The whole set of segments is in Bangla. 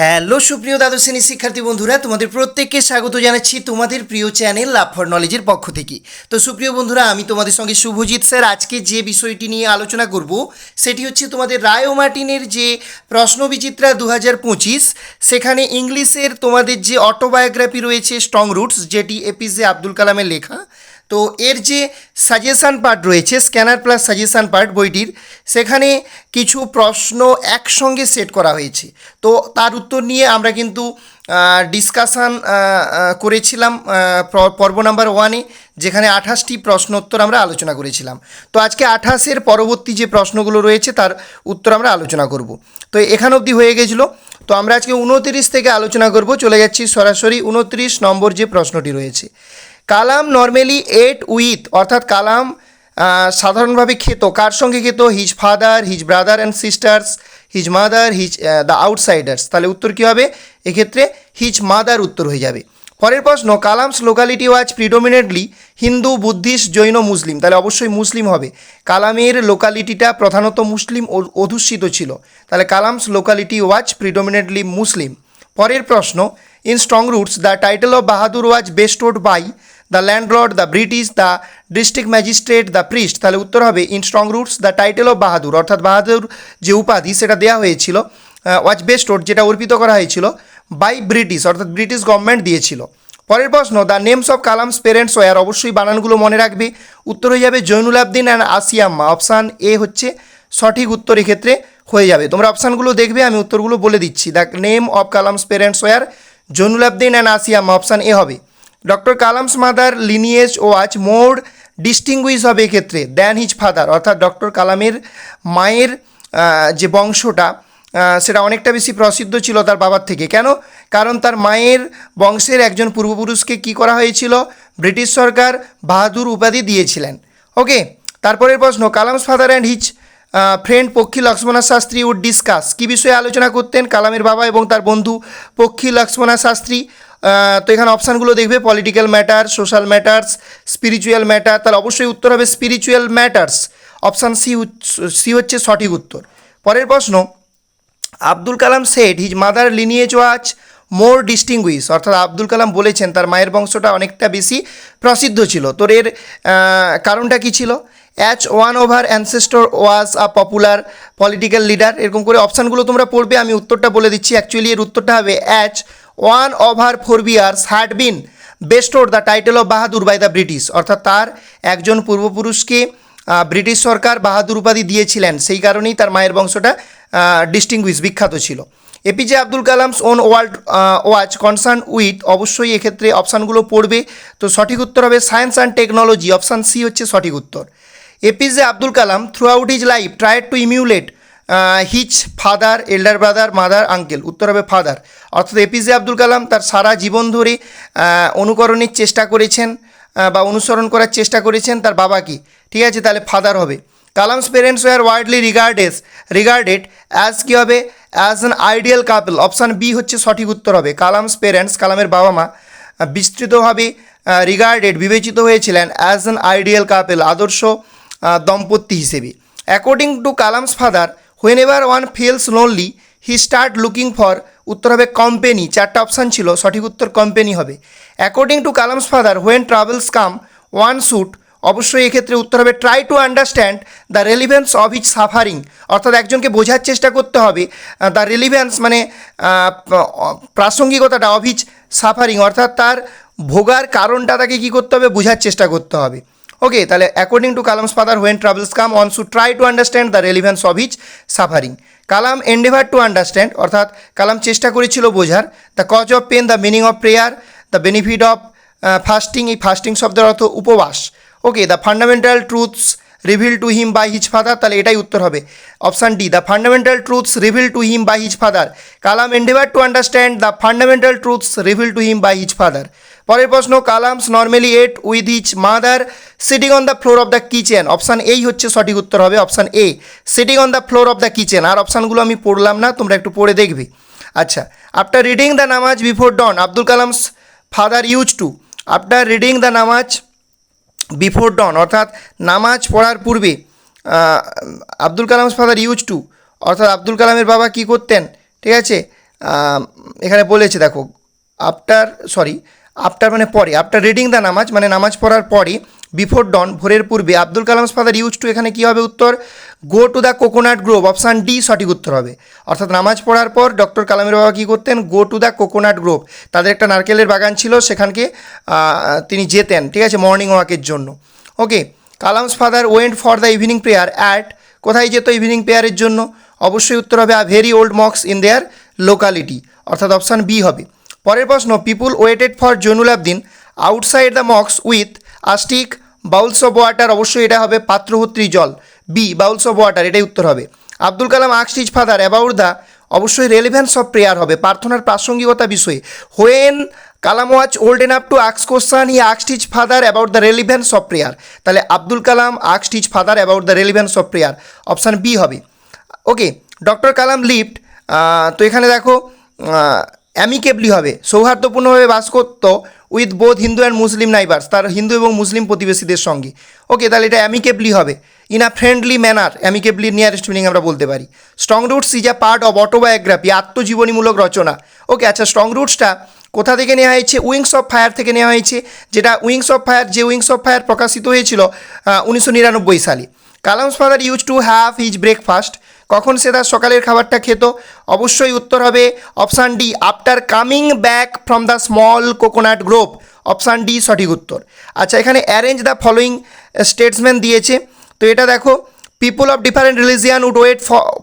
হ্যালো, সুপ্রিয় দ্বাদশ শ্রেণির শিক্ষার্থী বন্ধুরা, তোমাদের প্রত্যেককে স্বাগত জানাচ্ছি তোমাদের প্রিয় চ্যানেল লাভ ফর নলেজের পক্ষ থেকে। তো সুপ্রিয় বন্ধুরা, আমি তোমাদের সঙ্গে শুভজিৎ স্যার, আজকে যে বিষয়টি নিয়ে আলোচনা করব, সেটি হচ্ছে তোমাদের রায় মার্টিনের যে প্রশ্নবিচিত্রা দু হাজার পঁচিশ, সেখানে ইংলিশের তোমাদের যে অটোবায়োগ্রাফি রয়েছে স্ট্রং রুটস যেটি এপিজে আব্দুল কালামের লেখা তো এর যে সাজেশান পার্ট রয়েছে স্ক্যানার প্লাস সাজেশান পার্ট বইটির, সেখানে কিছু প্রশ্ন একসঙ্গে সেট করা হয়েছে। তো তার উত্তর নিয়ে আমরা কিন্তু ডিসকাশান করেছিলাম পর্ব নাম্বার ওয়ানে যেখানে আঠাশটি প্রশ্ন উত্তর আমরা আলোচনা করেছিলাম। তো আজকে আঠাশের পরবর্তী যে প্রশ্নগুলো রয়েছে, তার উত্তর আমরা আলোচনা করব। তো এখান অবধি হয়ে গেছিল। তো আমরা আজকে উনতিরিশ থেকে আলোচনা করব। চলে যাচ্ছি সরাসরি উনত্রিশ নম্বর যে প্রশ্নটি রয়েছে। কালাম নর্মালি এট উইথ অর্থাৎ কালাম সাধারণভাবে খেত। কার সঙ্গে খেত? His father his brother and sisters his mother his the outsiders তাহলে উত্তর কী হবে? এক্ষেত্রে হিজ মাদার উত্তর হয়ে যাবে। পরের প্রশ্ন Kalam's locality was predominantly Hindu Buddhist Jain Muslim তাহলে অবশ্যই মুসলিম হবে। কালামের লোকালিটিটা প্রধানত মুসলিম অ- অধ্যুষিত ছিল। তাহলে কালামস লোকালিটি ওয়াজ প্রিডোমিনেটলি মুসলিম পরের প্রশ্ন in strong roots the title of Bahadur was bestowed by the landlord the British the district magistrate the priest তাহলে উত্তর হবে in strong roots the title of Bahadur অর্থাৎ বাহাদুর যে উপাধি, সেটা দেওয়া হয়েছিল ওয়াজ বেস্টোড যেটা অর্পিত করা হয়েছিল বাই ব্রিটিশ অর্থাৎ ব্রিটিশ গভর্নমেন্ট দিয়েছিল। পরের প্রশ্ন the names of Kalam's parents were অবশ্যই বানানগুলো মনে রাখবে। উত্তর হয়ে যাবে Jainulabdeen and Ashiamma option A হচ্ছে সঠিক উত্তর এক্ষেত্রে হয়ে যাবে। তোমরা অপশানগুলো দেখবে, আমি উত্তরগুলো বলে দিচ্ছি। The name of Kalam's parents were Jainulabdeen and Ashiamma option A হবে। ডক্টর কালামস মাদার লিনিয়েজ ও আজ মোর ডিস্টিংগুইশ হবে এক্ষেত্রে দ্যান হিজ ফাদার অর্থাৎ ডক্টর কালামের মায়ের যে বংশটা সেটা অনেকটা বেশি প্রসিদ্ধ ছিল তার বাবার থেকে। কেন? কারণ তার মায়ের বংশের একজন পূর্বপুরুষকে কি করা হয়েছিল? ব্রিটিশ সরকার বাহাদুর উপাধি দিয়েছিলেন। ওকে তারপরের প্রশ্ন Kalam's father and his friend Pakshi Lakshmana Sastry would discuss কী বিষয়ে আলোচনা করতেন? কালামের বাবা এবং তার বন্ধু পক্ষী লক্ষ্মণা শাস্ত্রী। তো এখানে অপশানগুলো দেখবে political matter social matters spiritual matter তাহলে অবশ্যই উত্তর হবে spiritual matters option C C হচ্ছে সঠিক উত্তর। পরের প্রশ্ন, Abdul Kalam set his mother lineage was more distinguish অর্থাৎ আব্দুল কালাম বলেছেন, তার মায়ের বংশটা অনেকটা বেশি প্রসিদ্ধ ছিল। তোর এর কারণটা কী ছিল? Each one over ancestor was a popular political leader এরকম করে অপশানগুলো তোমরা পড়বে, আমি উত্তরটা বলে দিচ্ছি। অ্যাকচুয়ালি এর উত্তরটা হবে each one over forebears had been bestowed the title of Bahadur by the British অর্থাৎ তার একজন পূর্বপুরুষকে ব্রিটিশ সরকার বাহাদুর উপাধি দিয়েছিলেন। সেই কারণেই তার মায়ের বংশটা ডিস্টিংগুইশ বিখ্যাত ছিল। APJ Abdul Kalam's own world was concern with অবশ্যই এক্ষেত্রে অপশানগুলো পড়বে। তো সঠিক উত্তর হবে science and technology option C হচ্ছে সঠিক উত্তর। APJ Abdul Kalam throughout his life tried to emulate his father elder brother mother uncle উত্তর হবে ফাদার অর্থাৎ এপিজে আব্দুল কালাম তার সারা জীবন ধরে অনুকরণের চেষ্টা করেছেন বা অনুসরণ করার চেষ্টা করেছেন তার বাবাকে ঠিক আছে, তাহলে ফাদার হবে। Kalam's parents were widely regards regarded as কী হবে? As an ideal couple option B হচ্ছে সঠিক উত্তর হবে। কালামস পেরেন্টস কালামের বাবা মা বিস্তৃতভাবে রিগার্ডেড বিবেচিত হয়েছিলেন অ্যাজ অ্যান আইডিয়াল কাপেল আদর্শ দম্পতি হিসেবে। According to Kalam's father whenever one feels lonely he start looking for উত্তর হবে কোম্পানি চারটা অপশান ছিল, সঠিক উত্তর কোম্পানি হবে। According to Kalam's father when troubles come one should অবশ্যই এক্ষেত্রে উত্তর হবে try to understand the relevance of his suffering অর্থাৎ একজনকে বোঝার চেষ্টা করতে হবে দ্য রেলিভেন্স মানে প্রাসঙ্গিকতাটা অফ হিজ সাফারিং অর্থাৎ তার ভোগার কারণটা তাকে কী করতে হবে? বোঝার চেষ্টা করতে হবে। ওকে তাহলে according to Kalam's father when troubles come one should try to understand the relevance of his suffering Kalam endeavour to understand অর্থাৎ কালাম চেষ্টা করেছিল বোঝার the cause of pain the meaning of prayer the benefit of fasting এই ফাস্টিং শব্দের অর্থ উপবাস। Okay the fundamental truths reveal to him by his father তাহলে এটাই উত্তর হবে। Option D the fundamental truths reveal to him by his father Kalam endeavour to understand the fundamental truths reveal to him by his father পরের প্রশ্ন, Kalam's normally ate with his mother sitting on the floor of the kitchen option এই হচ্ছে সঠিক উত্তর হবে option A sitting on the floor of the kitchen আর অপশানগুলো আমি পড়লাম না, তোমরা একটু পড়ে দেখবে। আচ্ছা after reading the namaz before dawn Abdul Kalam's father use to after reading the namaz before dawn, অর্থাৎ নামাজ পড়ার পূর্বে Abdul Kalam father use to অর্থাৎ আব্দুল কালামের বাবা কি করতেন? ঠিক আছে? এখানে বলেছে, দেখো আফটার সরি আফটার মানে পরে আফটার রিডিং দ্য নামাজ মানে নামাজ পড়ার পরে বিফোর ডন, ভোরের পূর্বে Abdul Kalam's father use to, এখানে কী হবে উত্তর? Go to the coconut grove option D সঠিক উত্তর হবে। অর্থাৎ নামাজ পড়ার পর ডক্টর কালামের বাবা কী করতেন? Go to the coconut grove তাদের একটা নারকেলের বাগান ছিল, সেখানকে তিনি যেতেন, ঠিক আছে মর্নিং ওয়াকের জন্য। Okay Kalam's father went for the evening prayer at কোথায় যেত ইভিনিং প্রেয়ারের জন্য? অবশ্যই উত্তর হবে আ ভেরি ওল্ড মক্স ইন দেয়ার লোকালিটি অর্থাৎ অপশান বি হবে। পরের প্রশ্ন people waited for Jainulabdeen outside the Mox with a stick bowls of water অবশ্যই এটা হবে পাত্রভর্তি জল। বি বাউলস অফ ওয়াটার এটাই উত্তর হবে। Abdul Kalam asks teach father about the অবশ্যই রেলিভেন্স অফ প্রেয়ার হবে। প্রার্থনার প্রাসঙ্গিকতা বিষয়ে। When Kalam was old enough to asks question he asks teach father about the relevance of prayer তাহলে Abdul Kalam asks teach father about the relevance of prayer option B হবে। ওকে ডক্টর কালাম লিফট তো এখানে দেখো অ্যামিকেবলি হবে, সৌহার্দ্যপূর্ণভাবে বাস করত with both Hindu and Muslim neighbours তার হিন্দু এবং মুসলিম প্রতিবেশীদের সঙ্গে। ওকে তাহলে এটা অ্যামিকেবলি হবে। In a friendly manner amicably nearest meaning আমরা বলতে পারি। Strong roots is a part of autobiography আত্মজীবনীমূলক রচনা। ওকে আচ্ছা স্ট্রং রুটসটা কোথা থেকে নেওয়া হয়েছে? উইংস অফ ফায়ার থেকে নেওয়া হয়েছে, যেটা উইংস অফ ফায়ার যে উইংস অফ ফায়ার প্রকাশিত হয়েছিল উনিশশো নিরানব্বই সালে। Kalam's father use to have his breakfast কখন সে তার সকালের খাবারটা খেত? অবশ্যই উত্তর হবে option D after coming back from the small coconut grove option D সঠিক উত্তর। আচ্ছা এখানে অ্যারেঞ্জ দ্য ফলোয়িং স্টেটসম্যান দিয়েছে। তো এটা দেখো people of different religion would wait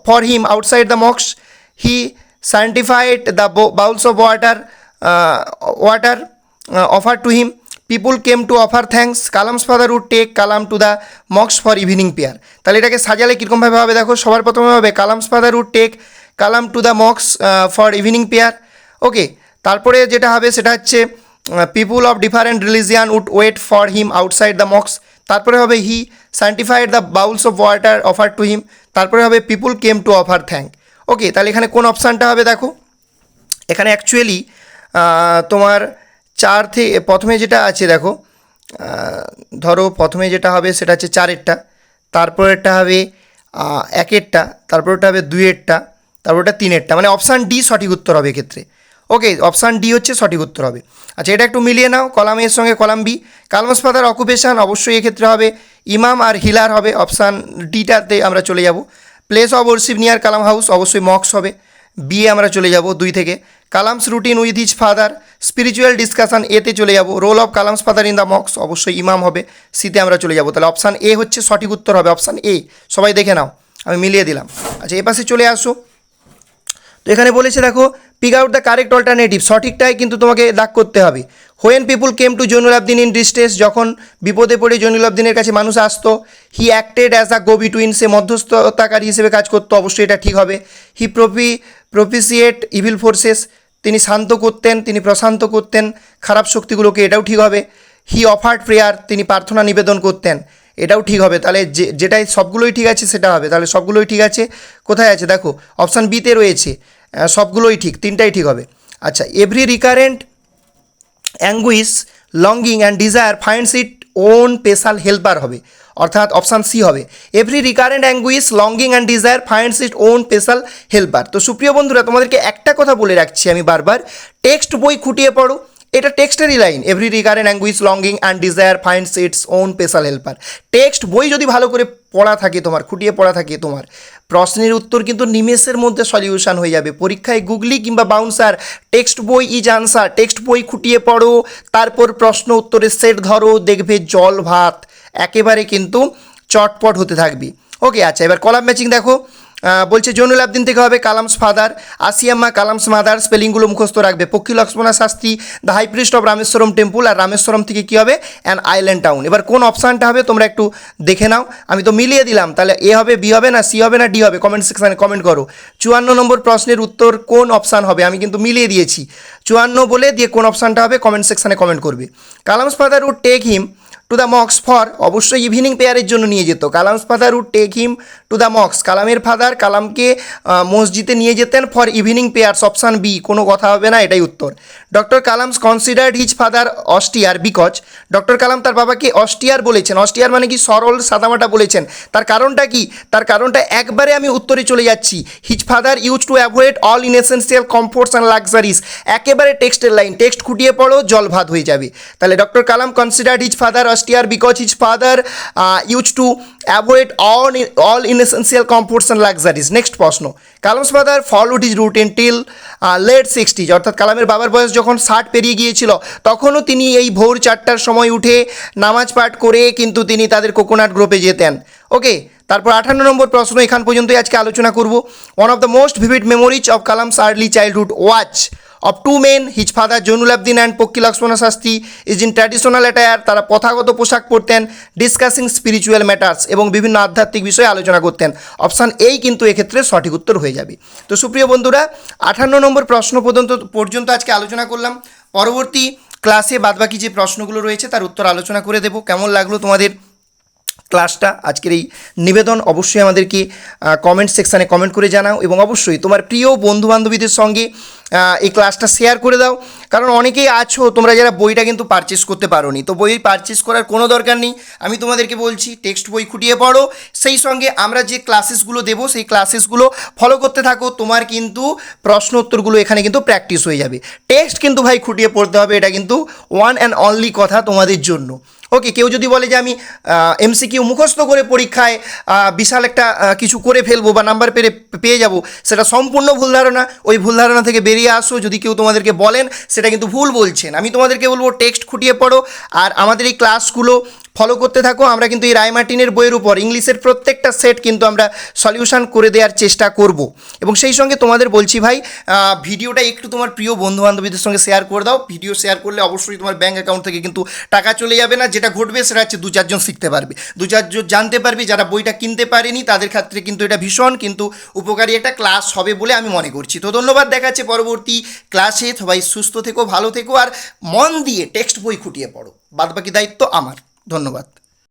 for him outside the Mox he sanctified the bowls of water water offer to him people came to offer thanks Kalam's father would take Kalam two the মক্স ফর ইভিনিং পেয়ার তাহলে এটাকে সাজালে কীরকমভাবে হবে? দেখো, সবার প্রথমে হবে Kalam's father would take Kalam two the মক্স ফর ইভিনিং পেয়ার ওকে তারপরে যেটা হবে সেটা হচ্ছে people of different religion would wait for him outside the Mox তারপরে হবে he sanctified the bowls of water offer to him তারপরে হবে people came to offer thank okay তাহলে এখানে কোন অপশানটা হবে? দেখো, এখানে অ্যাকচুয়ালি তোমার চার থেকে প্রথমে যেটা আছে দেখো ধরো প্রথমে যেটা হবে সেটা হচ্ছে চারেরটা, তারপরেরটা হবে একেরটা তারপরটা হবে দুইয়েরটা তারপরটা তিনেরটা মানে অপশান ডি সঠিক উত্তর হবে এক্ষেত্রে। ওকে, অপশান ডি হচ্ছে সঠিক উত্তর হবে। আচ্ছা এটা একটু মিলিয়ে নাও, কলাম এর সঙ্গে column B. Kalam's father occupation অবশ্যই এক্ষেত্রে হবে, ইমাম আর হিলার হবে, অপশান ডিটাতে আমরা চলে যাব। Place of worship near Kalam house অবশ্যই মক্স হবে। বিয়ে আমরা চলে যাব দুই থেকে। Kalam's routine with his father. Spiritual discussion এতে চলে যাব। Role of Kalam's father in the Mox অবশ্যই ইমাম হবে। সিতে আমরা চলে যাব। তাহলে অপশান এ হচ্ছে সঠিক উত্তর হবে। Option A. সবাই দেখে নাও। আমি মিলিয়ে দিলাম। আচ্ছা এ পাশে চলে আসো। তো এখানে বলেছে, দেখো pick out the correct alternative সঠিকটাই কিন্তু তোমাকে দাগ করতে হবে। When people came to Jainulabdeen in distress যখন বিপদে পড়ে জৈনুল আবদিনের কাছে মানুষ আসতো he acted as a go between সে মধ্যস্থতাকারী হিসেবে কাজ করতো, অবশ্যই এটা ঠিক হবে। হি প্রপি প্রপিসিয়েট ইভিল ফোর্সেস তিনি শান্ত করতেন, তিনি প্রশান্ত করতেন, খারাপ শক্তিগুলোকে এটাও ঠিক হবে। হি অফার্ড প্রেয়ার তিনি প্রার্থনা নিবেদন করতেন, এটাও ঠিক হবে। তাহলে যে, যেটাই সবগুলোই ঠিক আছে, সেটা হবে। তাহলে সবগুলোই ঠিক আছে। কোথায় আছে? দেখো অপশান বিতে রয়েছে। সবগুলোই ঠিক, তিনটাই ঠিক হবে। আচ্ছা every recurrent anguish longing and desire finds it own special helper হবে, অর্থাৎ অপশান সি হবে। Every recurrent anguish longing and desire finds it own special helper তো সুপ্রিয় বন্ধুরা, তোমাদেরকে একটা কথা বলে রাখছি আমি বারবার। টেক্সট বই খুঁটিয়ে পড়ো এটা টেক্সটেরই line. Every recurrent anguish longing and desire finds its own special helper text বই যদি ভালো করে পড়া থাকে তোমার, খুঁটিয়ে পড়া থাকে তোমার, প্রশ্নের উত্তর কিন্তু নিমেষের মধ্যে সলিউশন হয়ে যাবে। পরীক্ষায় গুগলি কিংবা বাউন্সার টেক্সট বই ইজ আনসার টেক্সট বই খুঁটিয়ে পড়ো, তারপর প্রশ্ন উত্তরের সেট ধরো, দেখবে জল ভাত। একেবারে কিন্তু চটপট হতে থাকবি। ওকে আচ্ছা এবার কলাম ম্যাচিং দেখো। বলছে জৈনুল আবদিন থেকে হবে কালামস ফাদার আসিয়াম্মা কালামস মাদার, স্পেলিংগুলো মুখস্থ রাখবে। Pakshi Lakshmana Sastry the high priest of Rameswaram temple আর রামেশ্বরম থেকে কী হবে? অ্যান আইল্যান্ড টাউন এবার কোন অপশানটা হবে তোমরা একটু দেখে নাও। আমি তো মিলিয়ে দিলাম, তাহলে এ হবে, বি হবে না, সি হবে না, ডি হবে। কমেন্ট সেকশানে কমেন্ট করো। চুয়ান্ন নম্বর প্রশ্নের উত্তর কোন অপশান হবে? আমি কিন্তু মিলিয়ে দিয়েছি। চুয়ান্ন বলে দিয়ে কোন অপশানটা হবে? কমেন্ট সেকশানে কমেন্ট করবে। Kalam's father would take him to the Mox for অবশ্যই ইভিনিং পেয়ারের জন্য নিয়ে যেত। Kalam's father would take him to the Mox কালামের ফাদার কালামকে মসজিদে নিয়ে যেতেন for evening prayers option B কোনো কথা হবে না, এটাই উত্তর। Doctor Kalam's considered his father austere because doctor Kalam তার বাবাকে অস্টিয়ার বলেছেন। অস্টিয়ার মানে কি? সরল, সাদামাটা বলেছেন। তার কারণটা কি? তার কারণটা একবারে আমি উত্তরে চলে যাচ্ছি। His father use to avoid all inessential comforts and luxuries একেবারে টেক্সটের লাইন টেক্সট খুঁটিয়ে পড়ো, জল ভাত হয়ে যাবে। তাহলে doctor Kalam considered his father austere because his father use to avoid all all inessential comforts and luxuries next প্রশ্ন. Kalam's father followed his routine till late sixties অর্থাৎ কালামের বাবার বয়স যখন ষাট পেরিয়ে গিয়েছিল, তখনও তিনি এই ভোর চারটার সময় উঠে নামাজ পাঠ করে কিন্তু তিনি তাদের কোকোনাট গ্রুপে যেতেন। ওকে তারপর আঠান্ন নম্বর প্রশ্ন এখান পর্যন্তই আজকে আলোচনা করব। One of the most vivid memories of Kalam's early childhood was of two men his father Jainulabdeen and Pakshi Lakshmana Sastry is in traditional attire তারা প্রথাগত পোশাক পরতেন ডিসকাসিং স্পিরিচুয়াল ম্যাটার্স এবং বিভিন্ন আধ্যাত্মিক বিষয়ে আলোচনা করতেন। অপশান এই কিন্তু এক্ষেত্রে সঠিক উত্তর হয়ে যাবে। তো সুপ্রিয় বন্ধুরা, আঠান্ন নম্বর প্রশ্ন পর্যন্ত পর্যন্ত আজকে আলোচনা করলাম। পরবর্তী ক্লাসে বাদবাকি যে প্রশ্নগুলো রয়েছে, তার উত্তর আলোচনা করে দেবো। কেমন লাগল তোমাদের ক্লাসটা আজকের এই নিবেদন অবশ্যই আমাদেরকে কমেন্ট সেকশানে কমেন্ট করে জানাও এবং অবশ্যই তোমার প্রিয় বন্ধু বান্ধবীদের সঙ্গে এই ক্লাসটা শেয়ার করে দাও। কারণ অনেকেই আছো, তোমরা যারা বইটা কিন্তু পারচেস করতে পারোনি। তো বই পারচেস করার কোনো দরকার নেই। আমি তোমাদেরকে বলছি টেক্সট বই খুঁটিয়ে পড়ো। সেই সঙ্গে আমরা যে ক্লাসেসগুলো দেবো, সেই ক্লাসেসগুলো ফলো করতে থাকো। তোমার কিন্তু প্রশ্ন উত্তরগুলো এখানে কিন্তু প্র্যাকটিস হয়ে যাবে। টেক্সট কিন্তু ভাই খুঁটিয়ে পড়তে হবে, এটা কিন্তু ওয়ান অ্যান্ড অনলি কথা তোমাদের জন্য। ওকে, কেউ যদি বলে যে আমি এমসিকিউ মুখস্থ করে পরীক্ষায় বিশাল একটা কিছু করে ফেলব বা নাম্বার পেরে, পেয়ে যাব, সেটা সম্পূর্ণ ভুল ধারণা। ওই ভুল ধারণা থেকে বেরিয়ে আসো, যদি কেউ তোমাদেরকে বলেন, সেটা কিন্তু ভুল বলছেন। আমি তোমাদেরকে বলব, টেক্সট খুঁটিয়ে পড়ো। আর আমাদের এই ক্লাসগুলো ফলো করতে থাকো, আমরা কিন্তু এই রায় মার্টিনের বইয়ের উপর ইংলিশের প্রত্যেকটা সেট কিন্তু আমরা সলিউশন করে দেওয়ার চেষ্টা করব। এবং সেই সঙ্গে তোমাদের বলছি ভাই ভিডিওটা একটু তোমার প্রিয় বন্ধু বান্ধবীদের সঙ্গে শেয়ার করে দাও। ভিডিও শেয়ার করলে অবশ্যই তোমার ব্যাঙ্ক অ্যাকাউন্ট থেকে কিন্তু টাকা চলে যাবে না। যেটা ঘটবে সেটা হচ্ছে দু চারজন শিখতে পারবে। দু চারজন জানতে পারবে, যারা বইটা কিনতে পারেনি, তাদের ক্ষেত্রে কিন্তু এটা ভীষণ কিন্তু উপকারী একটা ক্লাস হবে বলে আমি মনে করছি। তো ধন্যবাদ, দেখাচ্ছে পরবর্তী ক্লাসে সবাই সুস্থ থেকো, ভালো থেকো, আর মন দিয়ে টেক্সট বই খুঁটিয়ে পড়ো। বাদবাকি দায়িত্ব আমার। ধন্যবাদ।